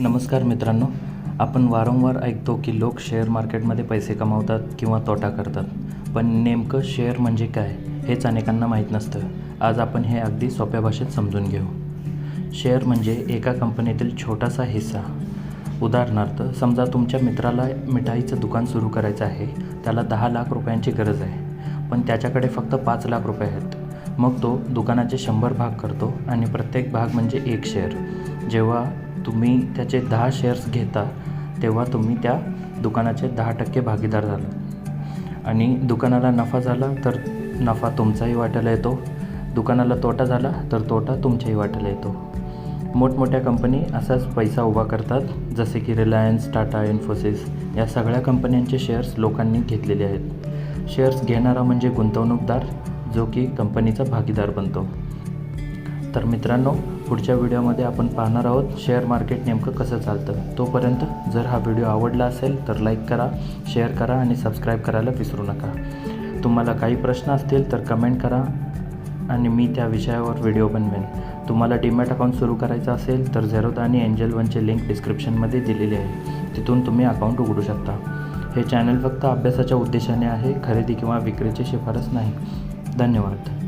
नमस्कार मित्रांनो आपण वारंवार ऐकतो की लोक शेअर मार्केटमध्ये पैसे कमावतात किंवा तोटा करतात. पण नेमकं शेअर म्हणजे काय हेच अनेकांना माहीत नसतं. आज आपण हे अगदी सोप्या भाषेत समजून घेऊ. शेअर म्हणजे एका कंपनीतील छोटासा हिस्सा. उदाहरणार्थ समजा तुमच्या मित्राला मिठाईचं दुकान सुरू करायचं आहे त्याला दहा लाख रुपयांची गरज आहे पण त्याच्याकडे फक्त पाच लाख रुपये आहेत. मग तो दुकानाचे शंभर भाग करतो आणि प्रत्येक भाग म्हणजे एक शेअर. जेव्हा तुम्ही त्याचे दहा शेअर्स घेता तेव्हा तुम्ही त्या दुकानाचे दहा टक्के भागीदार झाला. आणि दुकानाला नफा झाला तर नफा तुमचाही वाटायला येतो. दुकानाला तोटा झाला तर तोटा तुमच्याही वाटायला येतो. मोठमोठ्या कंपनी असाच पैसा उभा करतात जसे की रिलायन्स टाटा इन्फोसिस या सगळ्या कंपन्यांचे शेअर्स लोकांनी घेतलेले आहेत. शेअर्स घेणारा म्हणजे गुंतवणूकदार जो की कंपनीचा भागीदार बनतो. तर मित्रांनो पुढच्या व्हिडिओमध्ये आपण पाहणार आहोत शेअर मार्केट नेमकं कसं चालतं. तोपर्यंत जर हा व्हिडिओ आवडला असेल तर लाईक करा शेअर करा आणि सबस्क्राईब करायला विसरू नका. तुम्हाला काही प्रश्न असतील तर कमेंट करा आणि मी त्या विषयावर व्हिडिओ बनवेन. तुम्हाला डीमॅट अकाउंट सुरू करायचं असेल तर झेरोदा आणि एंजल वनचे लिंक डिस्क्रिप्शनमध्ये दिलेली आहे. तिथून तुम्ही अकाउंट उघडू शकता. हे चॅनल फक्त अभ्यासाच्या उद्देशाने आहे खरेदी किंवा विक्रीची शिफारस नाही. धन्यवाद.